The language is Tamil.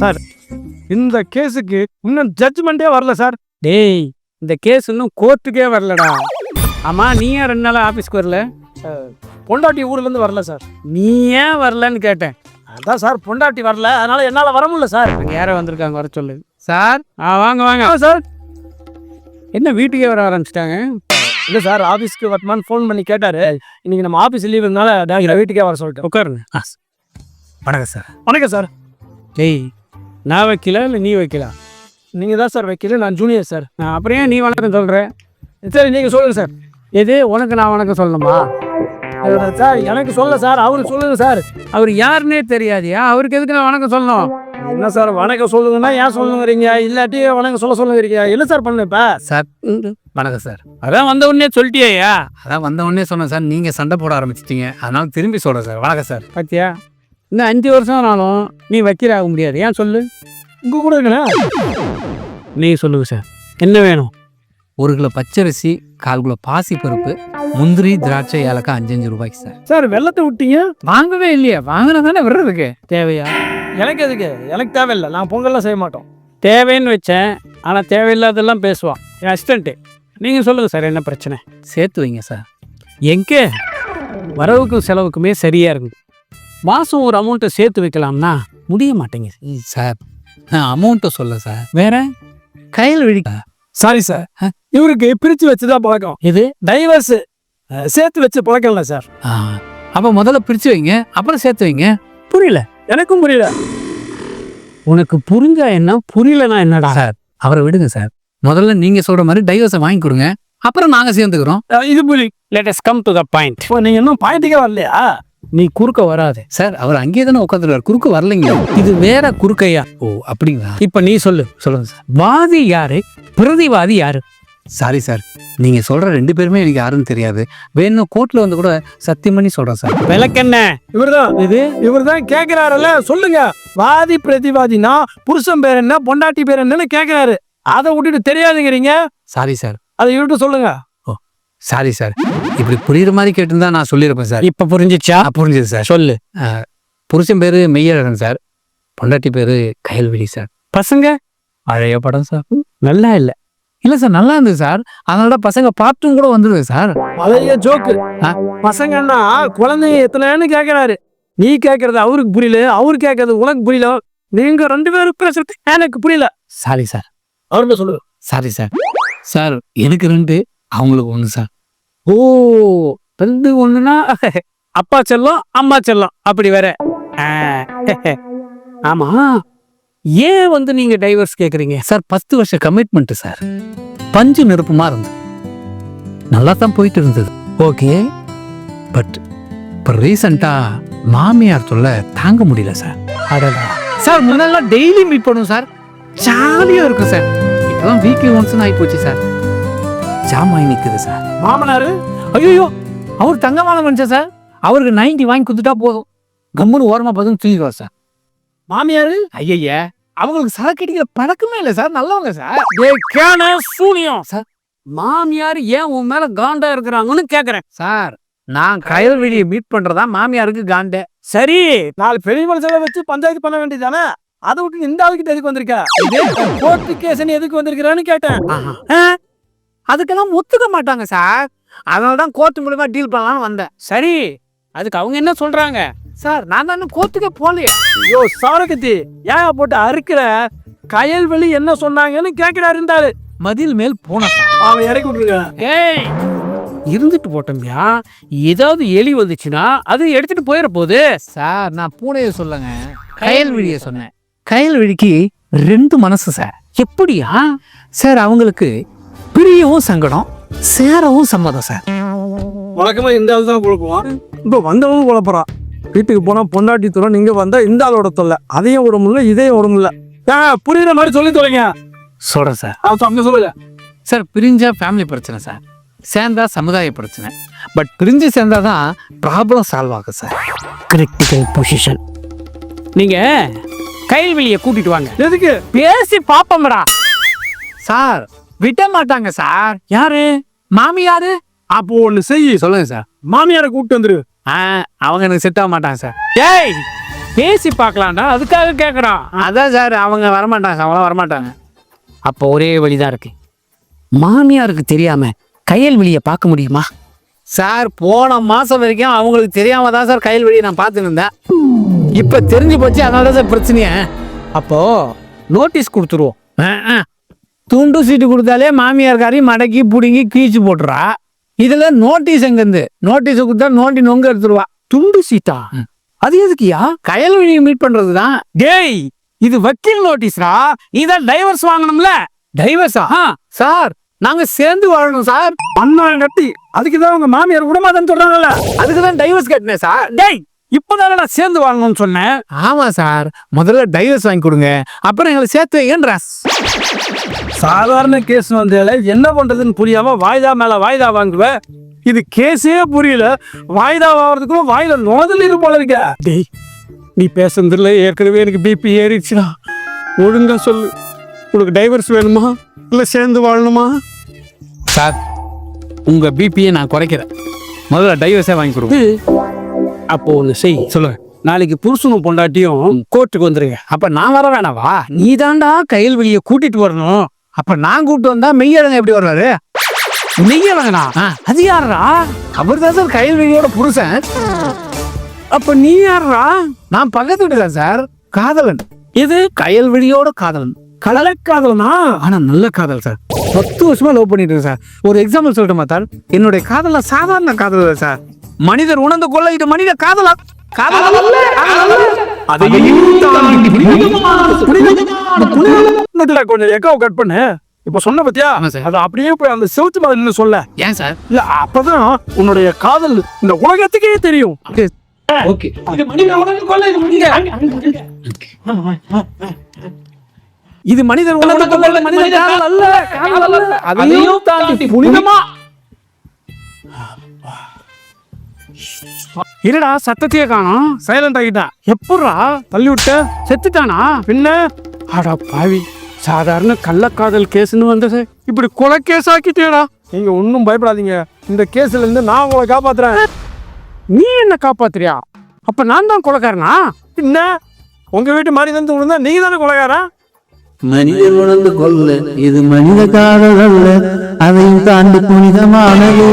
சார் இந்த கேஸுக்கு இன்னும் ஜட்ஜ்மெண்ட்டே வரல சார். டேய் இந்த கேஸ் இன்னும் கோர்ட்டுக்கே வரலடா. ஆமா நீ ஏன் ரெண்டு நாள் ஆஃபீஸ்க்கு வரல? பொண்டாட்டி ஊர்ல இருந்து வரல சார். நீ ஏன் வரலன்னு கேட்டேன். அதான் சார் பொண்டாட்டி வரல. அதனால என்னால வர முடியல சார். அங்கே யாரோ வந்திருக்காங்க வர சொல்லு. சார்? ஆ வாங்க வாங்க. ஆ, சார். என்ன வீட்டுக்கே வர ஆரம்பிச்சிட்டாங்க? இல்ல சார் ஆபீஸ்க்கு வரமான்னு ஃபோன் பண்ணி கேட்டாரு. இன்னைக்கு நம்ம ஆபீஸ் லீவ் இருந்தால நான் வீட்டுக்கே வர சொல்லிட்டேன் உட்காருங்க. வணக்கம் சார். வணக்கம் சார். டேய் நான் வைக்கல இல்லை நீ வைக்கல? நீங்க தான் சார் வைக்கல நான் ஜூனியர் சார். நான் அப்புறம் ஏன் நீ வணக்கம் சொல்கிற சரி நீங்க சொல்லுங்க சார். எது? உனக்கு நான் வணக்கம் சொல்லணுமா? சார் எனக்கு சொல்ல சார் அவருக்கு சொல்லுங்க சார். அவர் யாருன்னே தெரியாதியா? அவருக்கு எதுக்கு நான் வணக்கம் சொல்லணும்? என்ன சார் வணக்கம் சொல்லுங்கன்னா ஏன் சொல்லுங்கிறீங்க? இல்லாட்டி வணக்கம் சொல்ல சொல்லுங்கிறீங்க? என்ன சார் பண்ணு இப்ப? சார் வணக்கம் சார். அதான் வந்த உடனே சொல்லிட்டியா அதான் வந்த உடனே சொன்னேன் சார் நீங்கள் சண்டை போட ஆரம்பிச்சிட்டீங்க. அதனால திரும்பி சொல்கிறேன் சார். வணக்கம் சார். பாத்தியா? இன்னும் அஞ்சு வருஷம் ஆனாலும் நீ வக்கீல் ஆக முடியாது. ஏன் சொல்லு? உங்க கூட இருக்கணும் நீ சொல்லுங்க சார். என்ன வேணும்? ஒரு கிலோ பச்சரிசி கால் கிலோ பாசி பருப்பு முந்திரி திராட்சை ஏலக்காய் அஞ்சு அஞ்சு ரூபாய்க்கு சார். சார் வெள்ளத்தை விட்டீங்க? வாங்கவே இல்லையா. வாங்கினா தானே விடுறதுக்கு தேவையா? எனக்கு எதுக்கு? எனக்கு தேவையில்லை. நான் பொங்கல்லாம் செய்ய மாட்டோம். தேவைன்னு வச்சேன். ஆனால் தேவையில்லாதெல்லாம் பேசுவான். என் அசிஸ்டண்ட்டு நீங்கள் சொல்லுங்கள் சார் என்ன பிரச்சனை? சேர்த்து வைங்க சார். எங்கே? வரவுக்கும் செலவுக்குமே சரியாக இருக்குது மாதம் ஒரு அமௌண்ட்டை சேர்த்து வைக்கலாம்னா முடிய மாட்டேங்குது. சார் நான் அமௌண்ட்டை சொல்ல சார். வேற? கையில் விழி சாரி சார் இவருக்கு பிரிச்சு வச்சுதான் பழக்கம். இது டைவர்ஸ் சேர்த்து வச்சு பழக்கம் இல்லை சார் அப்போ முதல்ல பிரித்து வைங்க அப்புறம் சேர்த்து வைங்க. புரியல. எனக்கும் புரியல. உனக்கு புரிஞ்சா என்ன? புரியலனா என்னடா? சார் அவரை விடுங்க சார். முதல்ல நீங்கள் சொல்கிற மாதிரி டைவர்ஸை வாங்கி கொடுங்க. அப்புறம் நாங்கள் சேர்ந்துக்கிறோம். இது புரி let us come to the point இப்போ நீங்க இன்னும் பாயிண்ட்டுக்கே வரலையா? நீ குறுக்க வராது. சார் அவர் அங்கேயே தானே உட்காந்துருவார் குறுக்கு வரலைங்க இது வேற குறுக்கையா? ஓ அப்படிங்களா? இப்ப நீ சொல்லு. சொல்லுங்க சார். வாதி யாரு? பிரதிவாதி யாரு? சாரி சார் நீங்கள் சொல்கிற ரெண்டு பேருமே எனக்கு யாருன்னு தெரியாது. வேணும் கோர்ட்டில் வந்து கூட சத்தியம் பண்ணி சொல்கிறேன் சார் விளக்கென்ன இவர்தான். இது? இவர் தான் கேட்கிறாருல்ல சொல்லுங்க. வாதி பிரதிவாதினா புருஷன் பேர் என்ன பொண்டாட்டி பேர் என்னன்னு கேட்கிறாரு அதை விட்டுட்டு தெரியாதுங்கிறீங்க? சாரி சார் அதை இவர்கிட்ட சொல்லுங்க. சாரி சார் இப்படி புரியுற மாதிரி கேட்டிருந்தா நான் சொல்லியிருப்பேன் சார் இப்ப புரிஞ்சிச்சா? புரிஞ்சுது சார் சொல்லு. புருஷன் பேர் மெய்யழகன் சார் பொண்டாட்டி பேர் கயல்விழி சார் பசங்க? பழைய படம் சார் நல்லா இல்ல. இல்லை சார் நல்லா இருந்தது சார் அதனால தான் பசங்க பார்ட்டும் கூட வந்துடுது சார் பழைய ஜோக்கு. பசங்கன்னா குழந்தைங்க எத்தனைன்னு கேட்கிறாரு நீ கேட்கறது அவருக்கு புரியல அவரு கேட்கறது உனக்கு புரியல. நீங்க ரெண்டு பேரும் பேசுறது எனக்கு புரியல. சாரி சார் அவர்கிட்ட சொல்லுங்க சாரி சார் சார் எனக்கு ரெண்டு அவங்களுக்கு ஒன்று சார். ஓ ரெண்டு ஒண்ணுனா அப்பா செல்லம் அம்மா செல்லம் அப்படி வேற. ஆமா. ஏன் வந்து நீங்க டைவர்ஸ் கேக்குறீங்க? சார் பத்து வருஷம் கமிட்மெண்ட்டு சார். பஞ்சு நெருப்புமா இருந்தது. நல்லா தான் போயிட்டு இருந்தது. ஓகே. பட் இப்போ ரீசண்டாக மாமியார் தொல்லை தாங்க முடியல சார். அடடா. சார் முன்னெல்லாம் டெய்லி மீட் பண்ணுவோம் சார். ஜாலியாக இருக்கும் சார். இப்போதான் வீக்லி ஒன்ஸ்னு ஆகி போச்சு சார். ஜாமாய் நிற்குது சார். மாமனாரு? ஐயோ அவர் தங்கமான மனுஷன் சார்? அவருக்கு நைன்டி வாங்கி கொடுத்துட்டா போதும். கம்முன்னு ஓரமாக பார்த்து தூக்கிடுவா சார். மாமியாரு? ஐயய்ய அவங்களுக்கு சரக்கு அடிக்கிற பழக்கமே இல்லை சார். நல்லவங்க சார். சூனியம் சார். மாமியார் ஏன் உன் மேல காண்டா இருக்கிறாங்கன்னு கேக்குறேன். சார் நான் கயல்வெளியை மீட் பண்றதா மாமியாருக்கு காண்டே. சரி. நாலு பெரிய மனுஷனை வச்சு பஞ்சாயத்து பண்ண வேண்டியதானே அதை விட்டு இந்த ஆளுக்கிட்ட எதுக்கு வந்திருக்க? கோர்ட்டு கேஸ் எதுக்கு வந்திருக்கிறான்னு கேட்டேன். அதுக்கெல்லாம் ஒத்துக்க மாட்டாங்க சார். அதனால தான் கோர்ட்டு மூலமா டீல் பண்ணலாம்னு வந்தேன். சரி அதுக்கு அவங்க என்ன சொல்றாங்க? சார் நான் தான் இன்னும் கோர்ட்டுக்கே போகலையே. ஐயோ சாரகத்தி ஏன் போட்டு அறுக்கிற? கயல்வெளி என்ன சொன்னாங்கன்னு கேட்கிறாரு இருந்தாரு. மதில் மேல் போன அவன் இறக்கி விட்டுருங்க ஏய் இருந்துட்டு போட்டோம்யா. ஏதாவது எலி வந்துச்சுன்னா அது எடுத்துட்டு போயிட போகுது சார் நான் பூனையை சொல்லுங்க. கயல்விழியை சொன்னேன். கயல்விழிக்கு ரெண்டு மனசு சார். எப்படியா? சார் அவங்களுக்கு பிரியவும் சங்கடம் சேரவும் சம்மதம் சார். வழக்கமா இந்த ஆள் தான் குழப்புவான். இப்போ வந்தவங்க குழப்பறான். வீட்டுக்கு போனா பொண்டாட்டி தூரம் நீங்க வந்தா இந்த ஆளோட தொல்லை. அதையும் விட முடியல இதையும் விட முடியல ஆ, புரியுற மாதிரி சொல்லி தொலைங்க. சொல்றேன் சார். அவன் அங்க சொல்லுங்க. சார் பிரிஞ்சா ஃபேமிலி பிரச்சனை சார். சேர்ந்தா சமுதாய பிரச்சனை. பட் பிரிஞ்சு சேர்ந்தா தான் ப்ராப்ளம் சால்வ் ஆகும் சார். கிரிட்டிக்கல் பொசிஷன் நீங்க கைல்வெளியை கூட்டிட்டு வாங்க. எதுக்கு? பேசி பாப்போம்டா. சார் விட மாட்டாங்க சார். யாரு? மாமியாரு? அப்போ ஒண்ணு செய். சொல்லுங்க சார். மாமியாரை கூப்பிட்டு வந்துரு. ஆ அவங்க எனக்கு செட் ஆக மாட்டாங்க சார். டேய் பேசி பார்க்கலாம்டா. அதுக்காக கேட்குறான் அதான் சார். அவங்க வரமாட்டாங்க அவங்களாம் வரமாட்டாங்க. அப்போ ஒரே வழிதான் இருக்கு. மாமியாருக்கு தெரியாம கையல்வெளியை பார்க்க முடியுமா? சார் போன மாசம் வரைக்கும் அவங்களுக்கு தெரியாம தான் சார் கையில் வெளியே நான் பார்த்துன்னு இருந்தேன். இப்ப தெரிஞ்சு போச்சு அதனால தான் சார் பிரச்சனையே. அப்போ நோட்டீஸ் கொடுத்துருவோம். துண்டு சீட்டு கொடுத்தாலே மாமியார்காரையும் மடக்கி பிடுங்கி கீச்சு போட்டுறா. இதுல நோட்டீஸ் எங்கேருந்து? நோட்டீஸ் கொடுத்தா நோண்டி நொங்க எடுத்துருவா. துண்டு சீட்டா? அது எதுக்குயா கயல்வெளியை மீட் பண்றது தான் டேய் இது வக்கீல் நோட்டீஸ்ரா? இதான் டைவர்ஸ் வாங்கணும்ல? டைவர்ஸா? சார் நாங்க சேர்ந்து வாழணும் சார். அண்ணா கட்டி அதுக்கு தான் உங்க மாமியார் விடமாட்டேன்னு சொல்றாங்கல்ல? அதுக்கு தான் டைவர்ஸ் கட்டினேன் சார். டேய் இப்போதானே நான் சேர்ந்து வாங்கணும்னு சொன்னேன்? ஆமா சார். முதல்ல டைவர்ஸ் வாங்கி கொடுங்க. அப்புறம் எங்களை சேர்த்து வைங்கன்றா சாதாரண கேஸ் வந்தால என்ன பண்றதுன்னு புரியாம வாய்தா மேல வாய்தா வாங்குவேன் இது கேஸே புரியல. வாய்தா வாங்குறதுக்கும் வாயில நோதல் இரு போல இருக்க. டேய் நீ பேசுனதுல ஏற்கனவே எனக்கு பிபி ஏறிடுச்சுடா. ஒழுங்கா சொல்லு. உனக்கு டைவர்ஸ் வேணுமா? இல்ல சேர்ந்து வாழணுமா? சார் உங்க பிபியை நான் குறைக்கிறேன். முதல்ல டைவர்ஸே வாங்கி கொடுங்க. அப்போ ஒன்று செய். சொல்லுங்க. நாளைக்கு புருஷனும் பொண்டாட்டியும் கோர்ட்டுக்கு வந்துருங்க. அப்ப நான் வர வேணாவா? நீ தாண்டா கையல்வெளியை கூட்டிட்டு வரணும். அப்ப நான் கூப்பிட்டு வந்தா மெய்யழங்க எப்படி வருவாரு? ஆ. அது யாரா அவர் தான் சார் கையல்வெளியோட புருஷன். அப்ப நீ யாரா நான் பக்கத்து வீட்டு தான் சார் காதலன். இது கயல்வெளியோட காதலன். கலக்காதலனா ஆனா நல்ல காதல் சார். பத்து வருஷமா லவ் பண்ணிட்டு இருக்கேன் சார். ஒரு எக்ஸாம்பிள் சொல்லட்டுமா சார்? என்னுடைய காதல சாதாரண காதல் சார். மனிதர் உணர்ந்து கொள்ள இது மனித காதலா? காதல். அதையும் தாண்டி புனிதமான- புனிதமான- புனிதமான- கொஞ்சம் எக்கோ கட் பண்ணு. இப்ப சொன்ன பத்தியா. அது அப்படியே போய் அந்த செவுத்து மாதிரி சொல்ல. ஏன் சார்? இல்ல அப்பதான் உன்னுடைய காதல் இந்த உலகத்துக்கே தெரியும். ஓகே. இது மனிதர் அதையும் தாண்டி புனிதமா இருடா சத்தத்தையே காணும். சைலண்ட் ஆகிட்டா. எப்பட்றா? தள்ளி விட்ட செத்துட்டானா? பின்ன? அடா பாவி. சாதாரண கள்ளக்காதல் கேஸ்னு வந்தது. இப்படி கொலை கேஸ் ஆக்கிட்டேடா. நீங்க ஒன்றும் பயப்படாதீங்க. இந்த கேஸ்ல இருந்து நான் உங்களை காப்பாத்துறேன். நீ என்ன காப்பாத்துறியா? அப்ப நான் தான் கொலைக்காரனா? பின்ன? உங்க வீட்டு மாதிரி வந்து விழுந்தா நீங்க தானே கொலைக்காரா? மனிதன் உணர்ந்து கொள்ள. இது மனித காதல் அல்ல. அதையும் தாண்டி புனிதமானது.